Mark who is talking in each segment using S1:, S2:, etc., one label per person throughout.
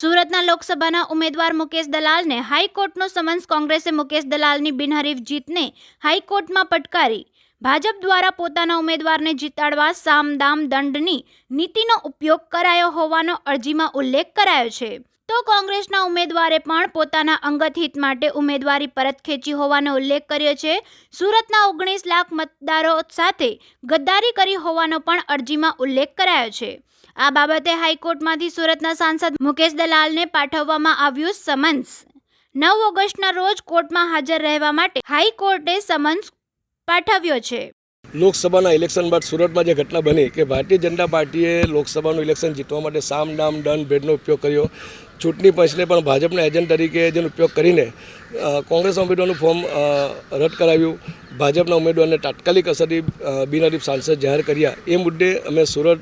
S1: સુરતના લોકસભાના ઉમેદવાર મુકેશ દલાલને હાઈકોર્ટનો સમન્સ કોંગ્રેસે મુકેશ દલાલની બિનહરીફ જીતને હાઈકોર્ટમાં પટકારી. ભાજપ દ્વારા પોતાના ઉમેદવારને જીતાડવા સામદામ દંડની નીતિનો ઉપયોગ કરાયો હોવાનો અરજીમાં ઉલ્લેખ કરાયો છે. તો કોંગ્રેસના ઉમેદવારે પણ પોતાના અંગત હિત માટે ઉમેદવારી પરત ખેંચી હોવાનો ઉલ્લેખ કર્યો છે. સુરતના ઓગણીસ લાખ મતદારો સાથે ગદ્દારી કરી હોવાનો પણ અરજીમાં ઉલ્લેખ કરાયો છે. આ બાબતે હાઈકોર્ટમાંથી સુરતના સાંસદ મુકેશ દલાલને પાઠવવામાં આવ્યું સમન્સ. નવ ઓગસ્ટના રોજ કોર્ટમાં હાજર રહેવા માટે હાઈકોર્ટે સમન્સ પાઠવ્યો છે.
S2: લોકસભાના ઇલેક્શન બાદ સુરતમાં જે ઘટના બની કે ભારતીય જનતા પાર્ટીએ લોકસભાનું ઇલેક્શન જીતવા માટે સામ નામ દંડ ભેદનો ઉપયોગ કર્યો. ચૂંટણી પંચને પણ ભાજપના એજન્ટ તરીકે જેનો ઉપયોગ કરીને કોંગ્રેસ ઉમેદવારનું ફોર્મ રદ કરાવ્યું. ભાજપના ઉમેદવારને તાત્કાલિક અસરથી બિનહરીફ સાંસદ જાહેર કર્યા. એ મુદ્દે અમે સુરત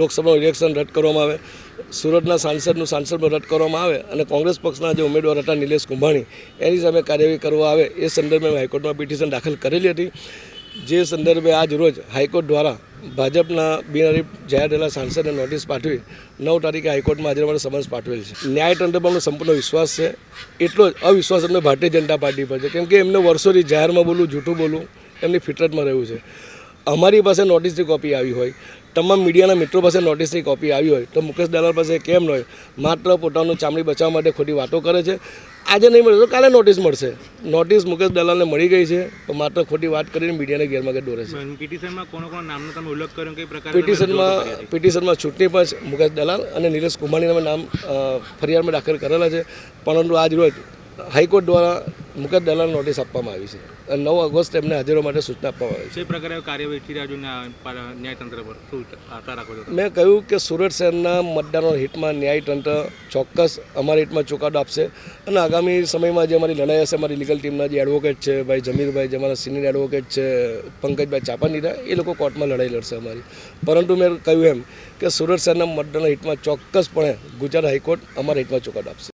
S2: લોકસભાનું ઇલેક્શન રદ કરવામાં આવે. સુરતના સાંસદનું સાંસદમાં રદ કરવામાં આવે અને કોંગ્રેસ પક્ષના જે ઉમેદવાર હતા નિલેશ કુંભાણી, એની સામે કાર્યવાહી કરવા આવે. એ સંદર્ભે હાઈકોર્ટમાં પિટિશન દાખલ કરેલી હતી. જે સંદર્ભે આજ રોજ હાઈકોર્ટ દ્વારા ભાજપના બિનહરીફ જાહેર થયેલા સાંસદને નોટિસ પાઠવી નવ તારીખે હાઈકોર્ટમાં હાજર માટે સમન્સ પાઠવેલ છે. ન્યાયતંત્ર પર સંપૂર્ણ વિશ્વાસ છે. એટલો જ અવિશ્વાસ અમને ભારતીય જનતા પાર્ટી પર છે. કેમ કે એમને વર્ષોથી જાહેરમાં બોલવું, જૂઠું બોલવું એમની ફિટરતમાં રહ્યું છે. અમારી પાસે નોટિસની કોપી આવી હોય, તમામ મીડિયાના મિત્રો પાસે નોટિસની કોપી આવી હોય, તો મુકેશ દલાલ પાસે કેમ ન હોય? માત્ર પોતાનું ચામડી બચાવવા માટે ખોટી વાતો કરે છે. આજે નહીં મળે તો કાલે નોટિસ મળશે. નોટિસ મુકેશ દલાલને મળી ગઈ છે તો માત્ર ખોટી વાત કરીને મીડિયાને ગેરમાર્ગે દોરે છે.
S3: પિટિશનમાં કોનો કોનો નામનો તમે ઉલ્લેખ કર્યો પ્રકારે
S2: પિટિશનમાં પિટિશનમાં ચૂંટણી પંચ મુકેશ દલાલ અને નિલેશ કુમાણીના નામ ફરિયાદમાં દાખલ કરેલા છે. પરંતુ આજ રોજ હાઈકોર્ટ દ્વારા મુકેશ દલાલ નોટિસ આપવામાં આવી છે. અને નવ ઓગસ્ટ એમને હાજરો માટે સૂચના આપવામાં આવી છે.
S3: જે પ્રકારે કાર્યવાહી થઈ રહ્યા ન્યાયતંત્ર પર? શું આશા રાખો છો
S2: મેં કહ્યું કે સુરત શહેરના મતદારો હિતમાં ન્યાયતંત્ર ચોક્કસ અમારા હિતમાં ચુકાદો આપશે. અને આગામી સમયમાં જે અમારી લડાઈ હશે અમારી લીગલ ટીમના જે એડવોકેટ છે ભાઈ જમીરભાઈ જે અમારા સિનિયર એડવોકેટ છે પંકજભાઈ ચાપાનીરા એ લોકો કોર્ટમાં લડાઈ લડશે અમારી. પરંતુ મેં કહ્યું એમ કે સુરત શહેરના મતદારોના હિતમાં ચોક્કસપણે ગુજરાત હાઈકોર્ટ અમારા હિતમાં ચુકાદો આપશે.